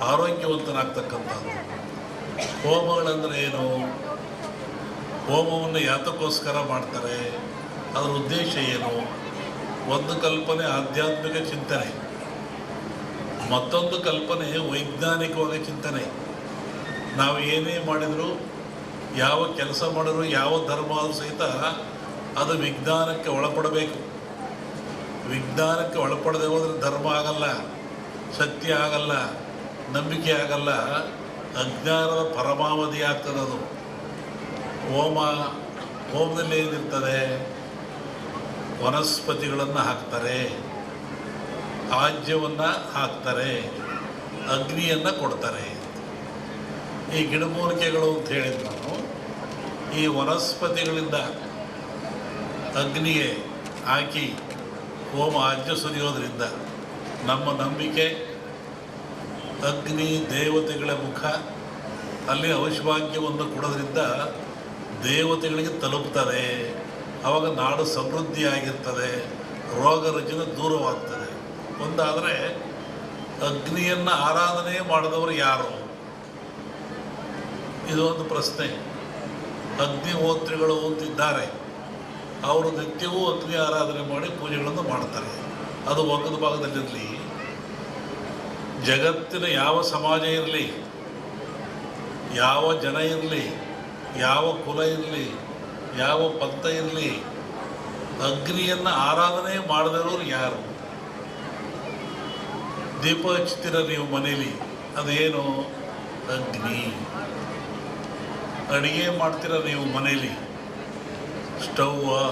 ಆರೋಗ್ಯವಂತನಾಗ್ತಕ್ಕಂಥದ್ದು. ಹೋಮಗಳಂದ್ರೆ ಏನು? ಹೋಮವನ್ನು ಯಾತಕ್ಕೋಸ್ಕರ ಮಾಡ್ತಾರೆ. ಅದರ ಉದ್ದೇಶ ಏನು? ಒಂದು ಕಲ್ಪನೆ ಆಧ್ಯಾತ್ಮಿಕ ಚಿಂತನೆ. ಮತ್ತೊಂದು ಕಲ್ಪನೆ ವೈಜ್ಞಾನಿಕವಾಗಿ ಚಿಂತನೆ. ನಾವು ಏನೇ ಮಾಡಿದರೂ, ಯಾವ ಕೆಲಸ ಮಾಡಿದ್ರು, ಯಾವ ಧರ್ಮ ಆದರೂ ಸಹಿತ ಅದು ವಿಜ್ಞಾನಕ್ಕೆ ಒಳಪಡಬೇಕು. ವಿಜ್ಞಾನಕ್ಕೆ ಒಳಪಡದೆ ಹೋದರೆ ಧರ್ಮ ಆಗಲ್ಲ ಸತ್ಯ ಆಗಲ್ಲ. ನಂಬಿಕೆ ಆಗಲ್ಲ, ಅಜ್ಞಾನದ ಪರಮಾವಧಿ ಆಗ್ತದೆ ಅದು. ಹೋಮ, ಹೋಮದಲ್ಲಿ ಏನಿರ್ತದೆ ವನಸ್ಪತಿಗಳನ್ನು ಹಾಕ್ತಾರೆ. ಆಜ್ಯವನ್ನು ಹಾಕ್ತಾರೆ. ಅಗ್ನಿಯನ್ನು ಕೊಡ್ತಾರೆ. ಈ ಗಿಡಮೂಲಿಕೆಗಳು ಅಂತ ಹೇಳಿದ ನಾನು, ಈ ವನಸ್ಪತಿಗಳಿಂದ ಅಗ್ನಿಗೆ ಹಾಕಿ ಹೋಮ ಆಜ್ಯ ಸುರಿಯೋದ್ರಿಂದ ನಮ್ಮ ನಂಬಿಕೆ ಅಗ್ನಿ ದೇವತೆಗಳ ಮುಖ ಅಲ್ಲಿ ಔಷಭಾಗ್ಯವನ್ನು ಕೊಡೋದ್ರಿಂದ ದೇವತೆಗಳಿಗೆ ತಲುಪ್ತದೆ. ಆವಾಗ ನಾಡು ಸಮೃದ್ಧಿಯಾಗಿರ್ತದೆ. ರೋಗ ರುಜಿನ ದೂರವಾಗ್ತದೆ. ಒಂದಾದರೆ ಅಗ್ನಿಯನ್ನು ಆರಾಧನೆ ಮಾಡಿದವರು ಯಾರು? ಇದು ಒಂದು ಪ್ರಶ್ನೆ. ಅಗ್ನಿಹೋತ್ರಿಗಳು ಅಂತಿದ್ದಾರೆ. ಅವರು ನಿತ್ಯವೂ ಅಗ್ನಿ ಆರಾಧನೆ ಮಾಡಿ ಪೂಜೆಗಳನ್ನು ಮಾಡ್ತಾರೆ. ಅದು ಒಂದು ಭಾಗದಲ್ಲಿರಲಿ. ಜಗತ್ತಿನ ಯಾವ ಸಮಾಜ ಇರಲಿ, ಯಾವ ಜನ ಇರಲಿ, ಯಾವ ಕುಲ ಇರಲಿ, ಯಾವ ಪಂಥ ಇರಲಿ, ಅಗ್ನಿಯನ್ನು ಆರಾಧನೆ ಮಾಡದಿರೋರು ಯಾರು? ದೀಪ ಹಚ್ತೀರ ನೀವು ಮನೇಲಿ, ಅದೇನು? ಅಗ್ನಿ. ಅಡುಗೆ ಮಾಡ್ತೀರ ನೀವು ಮನೇಲಿ? ಸ್ಟವ್ವ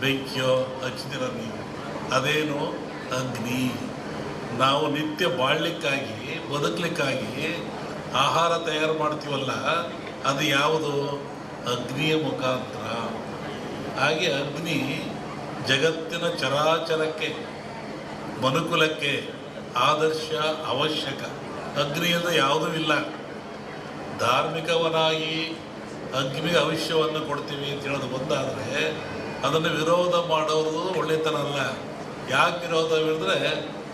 ಬೆಂಕಿಯೋ ಹಚ್ತೀರ ನೀವು? ಅದೇನು? ಅಗ್ನಿ. ನಾವು ನಿತ್ಯ ಬಾಳ್ಲಿಕ್ಕಾಗಿ, ಬದುಕಲಿಕ್ಕಾಗಿ ಆಹಾರ ತಯಾರು ಮಾಡ್ತೀವಲ್ಲ, ಅದು ಯಾವುದು? ಅಗ್ನಿಯ ಮುಖಾಂತರ. ಹಾಗೆ ಅಗ್ನಿ ಜಗತ್ತಿನ ಚರಾಚರಕ್ಕೆ, ಮನುಕುಲಕ್ಕೆ ಆದರ್ಶ, ಅವಶ್ಯಕ. ಅಗ್ನಿಯಿಂದ ಯಾವುದೂ ಇಲ್ಲ. ಧಾರ್ಮಿಕವನಾಗಿ ಅಗ್ನಿಗೆ ಅವಶ್ಯವನ್ನು ಕೊಡ್ತೀವಿ ಅಂತ ಹೇಳೋದು ಬಂದಾದರೆ, ಅದನ್ನು ವಿರೋಧ ಮಾಡೋದು ಒಳ್ಳೆತನ ಅಲ್ಲ. ಯಾಕೆ ವಿರೋಧ ಹೇಳಿದ್ರೆ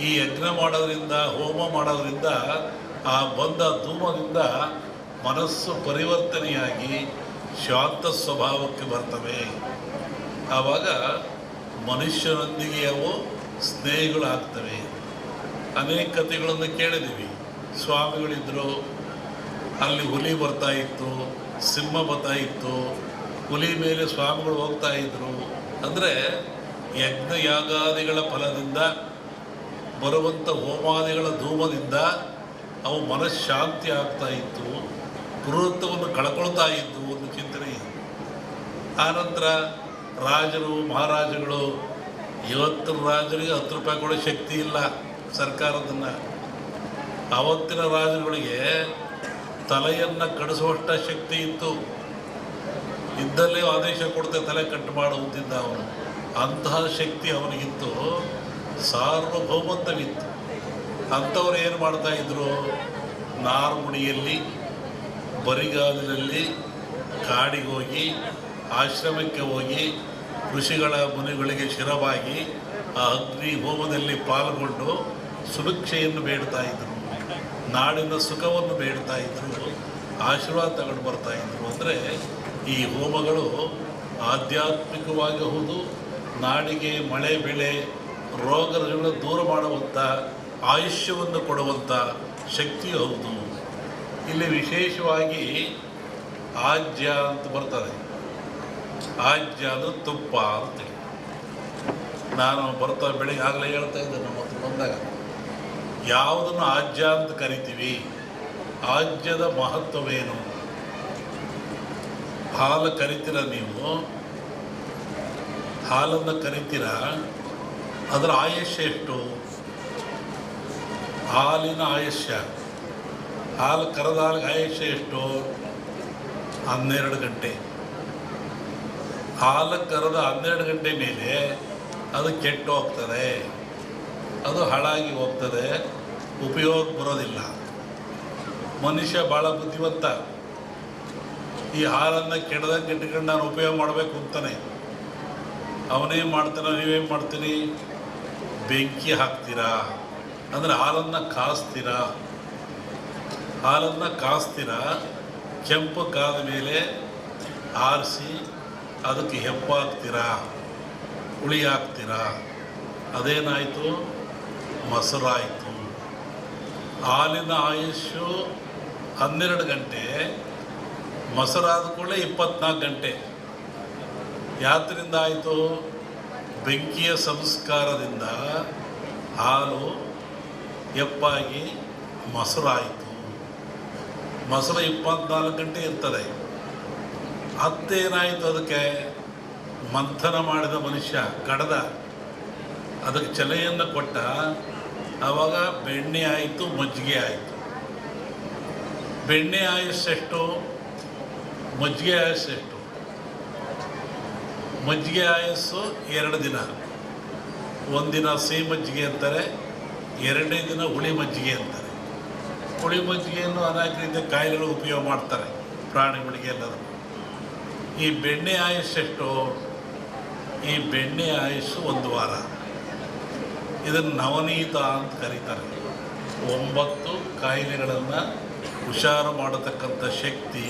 ಈ ಯಜ್ಞ ಮಾಡೋದ್ರಿಂದ, ಹೋಮ ಮಾಡೋದ್ರಿಂದ, ಆ ಬಂದ ಧೂಮದಿಂದ ಮನಸ್ಸು ಪರಿವರ್ತನೆಯಾಗಿ ಶಾಂತ ಸ್ವಭಾವಕ್ಕೆ ಬರ್ತವೆ. ಆವಾಗ ಮನುಷ್ಯನೊಂದಿಗೆ ಅವು ಸ್ನೇಹಿಗಳಾಗ್ತವೆ. ಅನೇಕ ಕಥೆಗಳನ್ನು ಕೇಳಿದ್ದೀವಿ. ಸ್ವಾಮಿಗಳಿದ್ದರು ಅಲ್ಲಿ ಹುಲಿ ಬರ್ತಾ ಇತ್ತು, ಸಿಂಹ ಬರ್ತಾ ಇತ್ತು, ಹುಲಿ ಮೇಲೆ ಸ್ವಾಮಿಗಳು ಹೋಗ್ತಾ ಇದ್ರು. ಅಂದರೆ ಯಜ್ಞ ಯಾಗಾದಿಗಳ ಫಲದಿಂದ ಬರುವಂಥ ಹೋಮಾದಿಗಳ ಧೂಮದಿಂದ ಅವು ಮನಃಶಾಂತಿ ಆಗ್ತಾ ಇತ್ತು ಪುರುತ್ವವನ್ನು ಕಳ್ಕೊಳ್ತಾ ಇದ್ದು ಒಂದು ಚಿಂತನೆ ಇದೆ. ಆನಂತರ ರಾಜರು ಮಹಾರಾಜಗಳು ಇವತ್ತಿನ ರಾಜರಿಗೆ ಹತ್ತು ರೂಪಾಯಿ ಕೊಡೋ ಶಕ್ತಿ ಇಲ್ಲ ಸರ್ಕಾರದನ್ನು. ಅವತ್ತಿನ ರಾಜರುಗಳಿಗೆ ತಲೆಯನ್ನು ಕಡಿಸುವಷ್ಟ ಶಕ್ತಿ ಇತ್ತು. ಇದ್ದಲ್ಲೇ ಆದೇಶ ಕೊಡ್ತೇವೆ ತಲೆ ಕಟ್ಟು ಮಾಡುವಂತಿದ್ದ ಅವನು. ಅಂತಹ ಶಕ್ತಿ ಅವನಿಗಿತ್ತು. ಸಾರ್ವಭೌಮತ್ವವಿತ್ತು. ಅಂಥವ್ರು ಏನು ಮಾಡ್ತಾ ಇದ್ರು? ನಾರ್ಮುಡಿಯಲ್ಲಿ, ಬರಿಗಾಲಿನಲ್ಲಿ ಕಾಡಿಗೆ ಹೋಗಿ, ಆಶ್ರಮಕ್ಕೆ ಹೋಗಿ, ಋಷಿಗಳ ಮುನಿಗಳಿಗೆ ಶಿರವಾಗಿ ಆ ಅಗ್ನಿ ಹೋಮದಲ್ಲಿ ಪಾಲ್ಗೊಂಡು ಸುಭಿಕ್ಷೆಯನ್ನು ಬೇಡ್ತಾ ಇದ್ರು. ನಾಡಿನ ಸುಖವನ್ನು ಬೇಡ್ತಾ ಇದ್ರು. ಆಶೀರ್ವಾದ ತಗೊಂಡು ಬರ್ತಾ ಇದ್ರು. ಅಂದರೆ ಈ ಹೋಮಗಳು ಆಧ್ಯಾತ್ಮಿಕವಾಗಿ ಹೌದು ನಾಡಿಗೆ ಮಳೆ, ಬೆಳೆ ರೋಗಗಳನ್ನು ದೂರ ಮಾಡುವಂಥ ಆಯುಷ್ಯವನ್ನು ಕೊಡುವಂಥ ಶಕ್ತಿ ಹೌದು. ಇಲ್ಲಿ ವಿಶೇಷವಾಗಿ ಆಜ್ಯ ಅಂತ ಬರ್ತದೆ. ಆಜ್ಯ ಅದು ತುಪ್ಪ ಅಂತ ನಾನು ಬರ್ತಾ ಬೆಳಿಗ್ಗೆ ಆಗಲೇ ಹೇಳ್ತಾ ಇದ್ದೆ ನಮ್ಮ ಹತ್ರ ಬಂದಾಗ. ಯಾವುದನ್ನು ಆಜ್ಯ ಅಂತ ಕರಿತೀವಿ? ಆಜ್ಯದ ಮಹತ್ವವೇನು? ಹಾಲು ಕರಿತೀರ ನೀವು? ಹಾಲನ್ನು ಕರಿತೀರ? ಅದರ ಆಯುಷ್ಯ ಎಷ್ಟು? ಹಾಲಿನ ಆಯುಷ್ಯ ಹಾಲು ಕರೆದ ಹಾಲಿಗೆ ಆಯುಷ್ಯ ಎಷ್ಟು? ಹನ್ನೆರಡು ಗಂಟೆ. ಹಾಲು ಕರೆದ ಹನ್ನೆರಡು ಗಂಟೆ ಮೇಲೆ ಅದು ಕೆಟ್ಟು ಹೋಗ್ತದೆ. ಅದು ಹಾಳಾಗಿ ಹೋಗ್ತದೆ. ಉಪಯೋಗ ಬರೋದಿಲ್ಲ. ಮನುಷ್ಯ ಭಾಳ ಬುದ್ಧಿವಂತ. ಈ ಹಾಲನ್ನು ಕೆಡದಂಗೆ ಇಟ್ಕೊಂಡು ನಾನು ಉಪಯೋಗ ಮಾಡಬೇಕು ಅಂತಾನೆ. ಅವನೇನು ಮಾಡ್ತಾನೆ ನೀವೇನು ಮಾಡ್ತೀರಿ ಬೆಂಕಿ ಹಾಕ್ತೀರಾ? ಅಂದರೆ ಹಾಲನ್ನು ಕಾಸ್ತೀರಾ? ಹಾಲನ್ನು ಕಾಸ್ತೀರಾ? ಕೆಂಪು ಕಾದ ಮೇಲೆ ಆರಿಸಿ ಅದಕ್ಕೆ ಹೆಪ್ಪು ಹಾಕ್ತೀರಾ? ಹುಳಿ ಹಾಕ್ತೀರಾ? ಅದೇನಾಯಿತು? ಮೊಸರಾಯಿತು. ಹಾಲಿನ ಆಯುಷ್ಯು ಹನ್ನೆರಡು ಗಂಟೆ, ಮೊಸರಾದ ಕೂಡಲೇ ಇಪ್ಪತ್ನಾಲ್ಕು ಗಂಟೆ. ಯಾತ್ರಿಂದ ಆಯಿತು? ಬೆಂಕಿಯ ಸಂಸ್ಕಾರದಿಂದ ಹಾಲು ಎಪ್ಪಾಗಿ ಮೊಸರಾಯಿತು. ಮೊಸರು ಇಪ್ಪತ್ನಾಲ್ಕು ಗಂಟೆ ಇರ್ತದೆ. ಅತ್ತೇನಾಯಿತು ಅದಕ್ಕೆ? ಮಂಥನ ಮಾಡಿದ ಮನುಷ್ಯ, ಕಡದ, ಅದಕ್ಕೆ ಚಲೆಯನ್ನು ಕೊಟ್ಟ. ಆವಾಗ ಬೆಣ್ಣೆ ಆಯಿತು, ಮಜ್ಜಿಗೆ ಆಯಿತು. ಬೆಣ್ಣೆ ಆಯಸ್ಸೆಷ್ಟು? ಮಜ್ಜಿಗೆ ಆಯುಸ್ಸೆಷ್ಟು? ಮಜ್ಜಿಗೆ ಆಯಸ್ಸು ಎರಡು ದಿನ. ಒಂದಿನ ಸಿಹಿ ಮಜ್ಜಿಗೆ ಅಂತಾರೆ ಎರಡನೇ ದಿನ ಹುಳಿ ಮಜ್ಜಿಗೆ ಅಂತಾರೆ. ಹುಳಿ ಮಜ್ಜಿಗೆಯನ್ನು ಅನೇಕ ರೀತಿಯ ಕಾಯಿಲೆಗಳು ಉಪಯೋಗ ಮಾಡ್ತಾರೆ ಪ್ರಾಣಿಗಳಿಗೆ ಎಲ್ಲರೂ. ಈ ಬೆಣ್ಣೆ ಆಯುಸ್ಸೆಷ್ಟು ಈ ಬೆಣ್ಣೆ ಆಯಸ್ಸು ಒಂದು ವಾರ. ಇದನ್ನು ನವನೀತ ಅಂತ ಕರೀತಾರೆ. ಒಂಬತ್ತು ಕಾಯಿಲೆಗಳನ್ನು ಹುಷಾರು ಮಾಡತಕ್ಕಂಥ ಶಕ್ತಿ,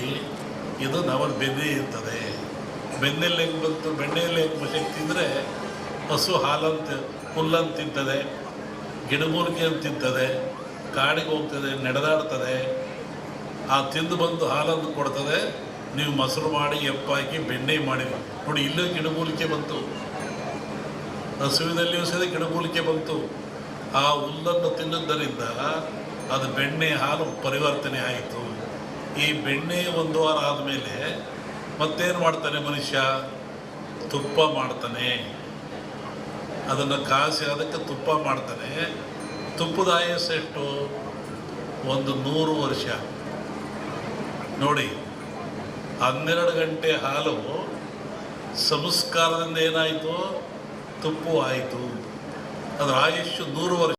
ಇದು ನವ ಬೆನ್ನೆ ಇರ್ತದೆ. ಬೆನ್ನೆಲ್ಲಿ ಹೆಂಗೆ ಬಂತು ಬೆಣ್ಣೆಯಲ್ಲಿ ಹೆಂಗೆ ಶಕ್ತಿ ತಿಂದರೆ ಹಸು ಹಾಲಂತ ಹುಲ್ಲಂತ ತಿಂತದೆ ಗಿಡಮೂಲಿಕೆ ಅಂತ ತಿಂತದೆ ಕಾಡಿಗೆ ಹೋಗ್ತದೆ, ನಡೆದಾಡ್ತದೆ, ಆ ತಿಂದು ಬಂದು ಹಾಲನ್ನು ಕೊಡ್ತದೆ, ನೀವು ಮೊಸರು ಮಾಡಿ, ಎಪ್ಪಾಕಿ, ಬೆಣ್ಣೆ ಮಾಡಿ. ನೋಡಿ, ಇಲ್ಲೂ ಗಿಡಮೂಲಿಕೆ ಬಂತು. ಹಸುವಿನಲ್ಲಿಯೂ ಸಹ ಗಿಡಮೂಲಿಕೆ ಬಂತು. ಆ ಹುಲ್ಲನ್ನು ತಿನ್ನುವುದರಿಂದ ಅದು ಬೆಣ್ಣೆ ಹಾಲು ಪರಿವರ್ತನೆ ಆಯಿತು. ಈ ಬೆಣ್ಣೆ ಒಂದು ವಾರ ಆದಮೇಲೆ ಮತ್ತೇನು ಮಾಡ್ತಾನೆ ಮನುಷ್ಯ? ತುಪ್ಪ ಮಾಡ್ತಾನೆ. ಅದನ್ನು ಕಾಸಿ ಅದಕ್ಕೆ ತುಪ್ಪ ಮಾಡ್ತಾನೆ. ತುಪ್ಪದ ಆಯಸ್ಸು ಎಷ್ಟು? ಒಂದು ನೂರು ವರ್ಷ. ನೋಡಿ, ಹನ್ನೆರಡು ಗಂಟೆ ಹಾಲು ಸಂಸ್ಕಾರದಿಂದ ಏನಾಯಿತು? ತುಪ್ಪು ಆಯಿತು. ಅದರ ಆಯುಷ್ಯ ನೂರು ವರ್ಷ.